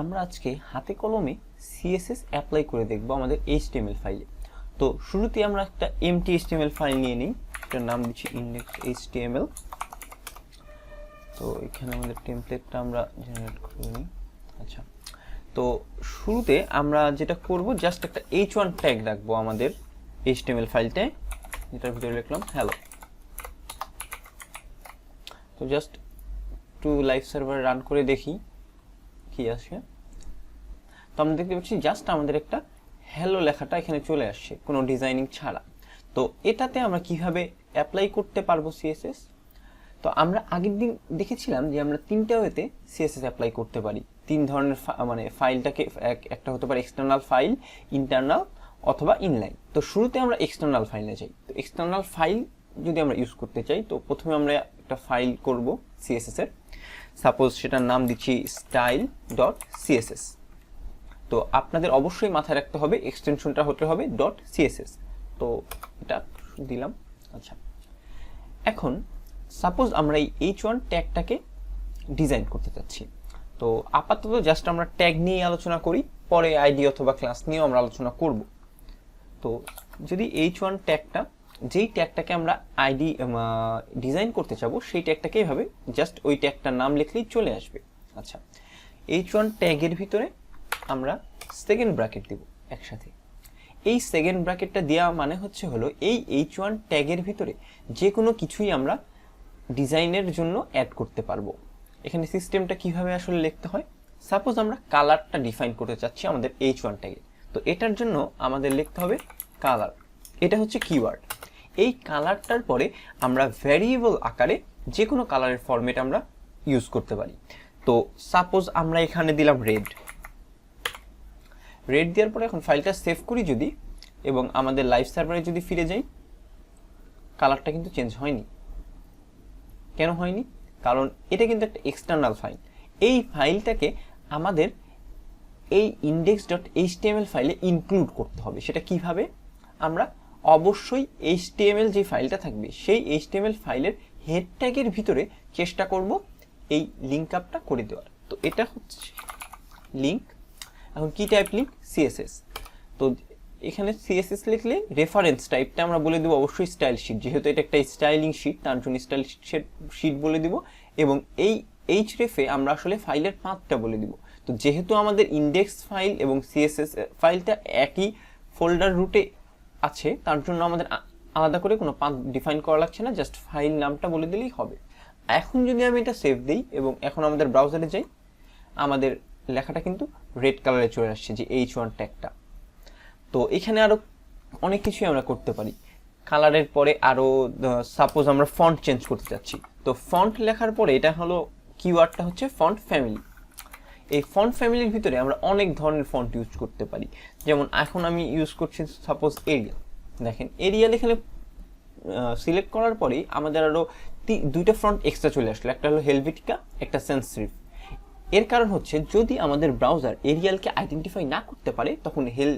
আমরা আজকে হাতে কলমে সিএসএস অ্যাপ্লাই করে দেখব আমাদের এইচটিএমএল ফাইলে তো শুরুতে আমরা একটা এমটি এইচটিএমএল ফাইল নিয়ে নিই। এটার নাম দিচ্ছি ইন্ডেক্স এইচটিএমএল তো এখানে আমাদের টেমপ্লেটটা আমরা জেনারেট করে নিই। আচ্ছা তো শুরুতে আমরা যেটা করব জাস্ট একটা এইচ ওয়ান ট্যাগ রাখব আমাদের এইচটিএমএল ফাইলটায় যেটার ভিতরে লিখলাম হ্যালো তো just to live server run করে দেখি। কি আসে তো আমরা দেখতে পাচ্ছি জাস্ট আমাদের একটা হ্যালো লেখাটা এখানে চলে আসছে, কোনো ডিজাইনিং ছাড়া। তো এটাতে আমরা কীভাবে অ্যাপ্লাই করতে পারব সিএসএস তো আমরা আগের দিন দেখেছিলাম যে আমরা তিনটা ওয়েতে সিএসএস অ্যাপ্লাই করতে পারি। তিন ধরনের মানে ফাইলটাকে এক- একটা হতে পারে এক্সটার্নাল ফাইল ইন্টারনাল অথবা ইনলাইন তো শুরুতে আমরা এক্সটার্নাল ফাইলে যাই। তো এক্সটার্নাল ফাইল যদি আমরা ইউজ করতে চাই, তো প্রথমে আমরা একটা ফাইল করব সিএসএস এর। সাপোজ সেটার নাম দিচ্ছি স্টাইল ডট সিএসএস তো আপনাদের অবশ্যই মাথায় রাখতে হবে এক্সটেনশনটা হতে হবে. ডট সিএসএস তো এটা দিলাম আচ্ছা। এখন সাপোজ আমরা এই এইচ ওয়ান ট্যাগটাকে ডিজাইন করতে চাচ্ছি। তো আপাতত জাস্ট আমরা ট্যাগ নিয়ে আলোচনা করি, পরে আইডি অথবা ক্লাস নিয়েও আমরা আলোচনা করব। তো যদি এইচ ওয়ান ট্যাগটা যেই ট্যাগটাকে আমরা আইডি ডিজাইন করতে চাবো, সেই ট্যাগটাকে এভাবে জাস্ট ওই ট্যাগটার নাম লিখলেই চলে আসবে। আচ্ছা এইচ ওয়ান ট্যাগের ভিতরে আমরা সেকেন্ড ব্র্যাকেট দেব একসাথে। এই সেকেন্ড ব্র্যাকেটটা দেওয়া মানে হচ্ছে হলো, এই এইচ ওয়ান ট্যাগের ভিতরে যে কোনো কিছুই আমরা ডিজাইনের জন্য অ্যাড করতে পারব। এখানে সিস্টেমটা কীভাবে আসলে লিখতে হয়? সাপোজ আমরা কালারটা ডিফাইন করতে চাচ্ছি আমাদের এইচ ওয়ান ট্যাগে তো এটার জন্য আমাদের লিখতে হবে কালার এটা হচ্ছে কিওয়ার্ড এই কালারটার পরে আমরা ভ্যারিয়েবল আকারে যে কোনো কালারের ফরম্যাট আমরা ইউজ করতে পারি। তো সাপোজ আমরা এখানে দিলাম রেড রেড দেওয়ার পরে এখন ফাইলটা সেভ করি যদি, এবং আমাদের লাইভ সার্ভারে যদি ফিরে যাই, কালারটা কিন্তু চেঞ্জ হয়নি। কেন হয়নি? কারণ এটা কিন্তু একটা এক্সটার্নাল ফাইল এই ফাইলটাকে আমাদের এই ইন্ডেক্স ডট এইচটিএমএল ফাইলে ইনক্লুড করতে হবে। সেটা কীভাবে? আমরা অবশ্যই এইচটিএমএল যে ফাইলটা থাকবে, সেই এইচটিএমএল ফাইলের হেড ট্যাগের ভিতরে চেষ্টা করব এই লিঙ্ক আপটা করে দেওয়ার। তো এটা হচ্ছে লিঙ্ক এখন কি টাইপ লিঙ্ক সিএসএস তো এখানে সিএসএস লিখলে রেফারেন্স টাইপটা আমরা বলে দেবো, অবশ্যই স্টাইল শিট যেহেতু এটা একটা স্টাইলিং শিট তার জন্য স্টাইল শিট বলে দিব। এবং এই এইচ রেফে আমরা আসলে ফাইলের পাথটা বলে দিব। তো যেহেতু আমাদের ইন্ডেক্স ফাইল এবং সিএসএস ফাইলটা একই ফোল্ডার রুটে আছে, তার জন্য আমাদের আলাদা করে কোনো পাথ ডিফাইন করা লাগছে না জাস্ট ফাইল নামটা বলে দিলেই হবে। এখন যদি আমি এটা সেভ দিই এবং এখন আমাদের ব্রাউজারে যাই, আমাদের লেখাটা কিন্তু রেড কালারে চলে আসছে, যে এইচ ওয়ান ট্যাগটা তো এখানে আরও অনেক কিছুই আমরা করতে পারি। কালারের পরে আরও সাপোজ আমরা ফন্ট চেঞ্জ করতে চাচ্ছি। তো ফন্ট লেখার পরে এটা হলো কিওয়ার্ডটা হচ্ছে ফন্ট ফ্যামিলি এই ফন্ট ফ্যামিলির ভিতরে আমরা অনেক ধরনের ফন্ট ইউজ করতে পারি। যেমন এখন আমি ইউজ করছি সাপোজ এরিয়াল দেখেন এরিয়াল এখানে সিলেক্ট করার পরেই আমাদের আরও দুইটা ফ্রন্ট এক্সট্রা চলে আসলো। একটা হলো হেলভেটিকা একটা সেন্সরিভ এর কারণ হচ্ছে, যদি আমাদের ব্রাউজার এরিয়ালকে আইডেন্টিফাই না করতে পারে, তখন হেল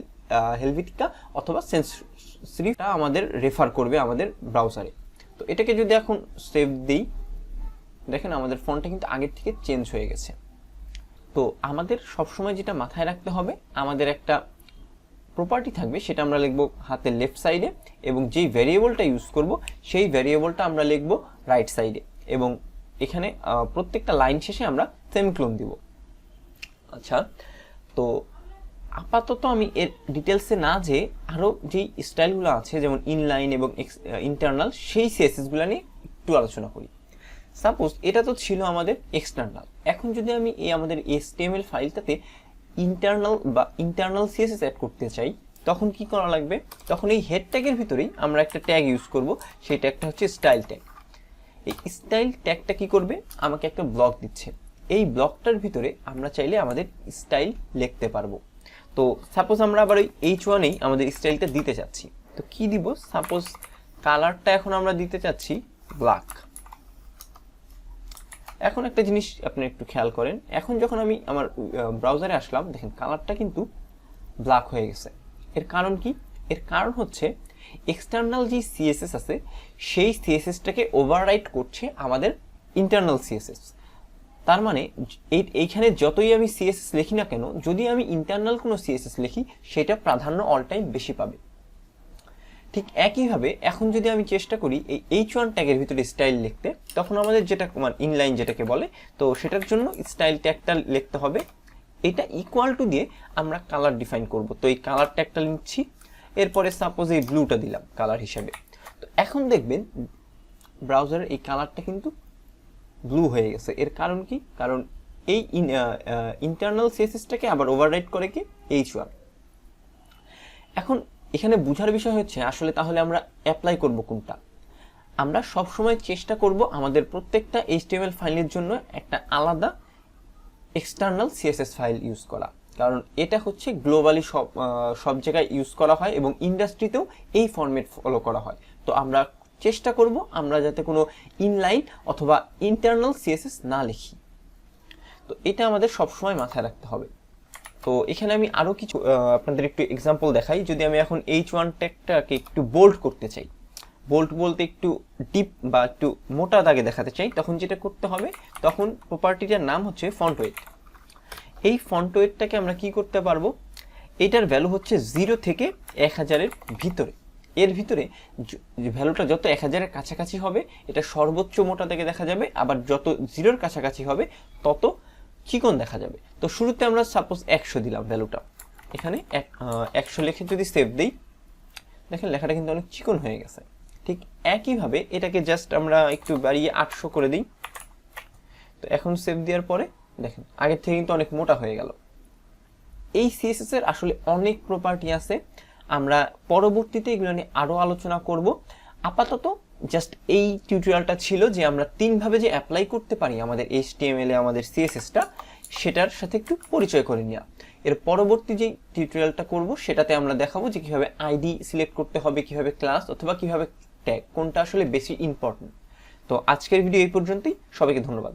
হেলভেটিকা অথবা সেন্সরিভটা আমাদের রেফার করবে আমাদের ব্রাউজারে তো এটাকে যদি এখন সেভ দিই, দেখেন আমাদের ফোনটা কিন্তু আগের থেকে চেঞ্জ হয়ে গেছে। তো আমাদের সবসময় যেটা মাথায় রাখতে হবে, আমাদের একটা প্রপার্টি থাকবে, সেটা আমরা লিখব হাতের লেফট সাইডে এবং যেই ভ্যারিয়েবলটা ইউজ করব, সেই ভ্যারিয়েবলটা আমরা লিখব রাইট সাইডে এবং এখানে প্রত্যেকটা লাইন শেষে আমরা সেমিক্লোন দিব। আচ্ছা তো আপাতত আমি এর ডিটেলসে না যে আরও যেই স্টাইলগুলো আছে, যেমন ইনলাইন এবং ইন্টারনাল সেই সিএসএসগুলো নিয়ে একটু আলোচনা করি। সাপোজ এটা তো ছিল আমাদের এক্সটার্নাল এখন যদি আমি এই আমাদের এসটিএমএল ফাইলটাতে ইন্টারনাল বা ইন্টারনাল সিএসএস অ্যাড করতে চাই, তখন কি করা লাগবে? তখন এই হেড ট্যাগের ভিতরেই আমরা একটা ট্যাগ ইউজ করব সেই ট্যাগটা হচ্ছে স্টাইল ট্যাগ এই স্টাইল ট্যাগটা কি করবে? আমাকে একটা ব্লক দিচ্ছে। এই ব্লকটার ভিতরে আমরা চাইলে আমাদের স্টাইল লিখতে পারব। তো সাপোজ আমরা আবার ওই এইচ ওয়ানেই আমাদের স্টাইলটা দিতে চাচ্ছি। তো কি দিব? সাপোজ কালারটা এখন আমরা দিতে চাচ্ছি ব্ল্যাক এখন একটা জিনিস আপনি একটু খেয়াল করেন। এখন যখন আমি আমার ব্রাউজারে আসলাম, দেখেন কালারটা কিন্তু ব্ল্যাক হয়ে গেছে। এর কারণ কি? এর কারণ হচ্ছে এক্সটার্নাল যে সিএসএস আছে, সেই সিএসএসটাকে ওভাররাইট করছে আমাদের ইন্টারনাল সিএসএস তার মানে এই, এইখানে যতই আমি সিএসএস লিখি না কেন, যদি আমি ইন্টারনাল কোনো সিএসএস লিখি, সেটা প্রাধান্য অল টাইম বেশি পাবে। ঠিক একইভাবে এখন যদি আমি চেষ্টা করি এই এইচ ওয়ান ট্যাগের ভিতরে স্টাইল লিখতে, তখন আমাদের যেটা মানে ইনলাইন যেটাকে বলে, তো সেটার জন্য স্টাইল ট্যাগটা লিখতে হবে। এটা ইকুয়াল টু দিয়ে আমরা কালার ডিফাইন করব। তো এই কালার ট্যাগটা লিখছি এরপরে সাপোজ এই ব্লুটা দিলাম কালার হিসাবে। তো এখন দেখবেন ব্রাউজারের এই কালারটা কিন্তু ব্লু হয়ে গেছে। এর কারণ কি? কারণ এই ইন্টারনাল সিএসএসটাকে আবার ওভাররাইট করে কি? এইচ ওয়ান এখন এখানে বোঝার বিষয় হচ্ছে, আসলে তাহলে আমরা অ্যাপ্লাই করব কোনটা? আমরা সব সময় চেষ্টা করব আমাদের প্রত্যেকটা এইচটিএমএল ফাইলের জন্য একটা আলাদা এক্সটার্নাল সিএসএস ফাইল ইউজ করা। কারণ এটা হচ্ছে গ্লোবালি সব সব জায়গায় ইউজ করা হয় এবং ইন্ডাস্ট্রিতেও এই ফরম্যাট ফলো করা হয়। তো আমরা চেষ্টা করব আমরা যাতে কোনো ইনলাইন অথবা ইন্টারনাল সিএসএস না লিখি। তো এটা আমাদের সবসময় মাথায় রাখতে হবে। তো এখানে আমি আরও কিছু আপনাদের একটু এক্সাম্পল দেখাই। যদি আমি এখন এইচ ওয়ান ট্যাগটাকে একটু বোল্ড করতে চাই বোল্ট বলতে একটু ডিপ বা একটু মোটা দাগে দেখাতে চাই, তখন যেটা করতে হবে, তখন প্রপার্টিটার নাম হচ্ছে ফন্ট ওয়েট এই ফন্ট ওয়েটটাকে আমরা কি করতে পারব? এটার ভ্যালু হচ্ছে জিরো থেকে এক হাজারের ভিতরে। এর ভিতরে ভ্যালুটা যত এক হাজারের কাছাকাছি হবে, এটা সর্বোচ্চ মোটা থেকে দেখা যাবে, আবার যত জিরোর কাছাকাছি হবে, তত চিকন দেখা যাবে। তো শুরুতে আমরা সাপোজ একশো দিলাম ভ্যালুটা এখানে এক একশো লিখে যদি সেভ দিই, দেখেন লেখাটা কিন্তু অনেক চিকন হয়ে গেছে। ঠিক একইভাবে এটাকে জাস্ট আমরা একটু বাড়িয়ে আটশো করে দিই। তো এখন সেভ দেওয়ার পরে, দেখেন, আগের থেকে কিন্তু অনেক মোটা হয়ে গেল। এই সিএসএস এর আসলে অনেক প্রপার্টি আছে। আমরা পরবর্তীতে এগুলো নিয়ে আরও আলোচনা করব। আপাতত জাস্ট এই টিউটোরিয়ালটা ছিল যে আমরা তিনভাবে যে অ্যাপ্লাই করতে পারি আমাদের এইচটিএমএল এ, আমাদের সিএসএসটা সেটার সাথে একটু পরিচয় করে নেওয়া। এর পরবর্তী যে টিউটোরিয়ালটা করব, সেটাতে আমরা দেখাবো যে কীভাবে আইডি সিলেক্ট করতে হবে, কীভাবে ক্লাস অথবা কীভাবে ট্যাগ কোনটা আসলে বেশি ইম্পর্টেন্ট তো আজকের ভিডিও এই পর্যন্তই। সবাইকে ধন্যবাদ।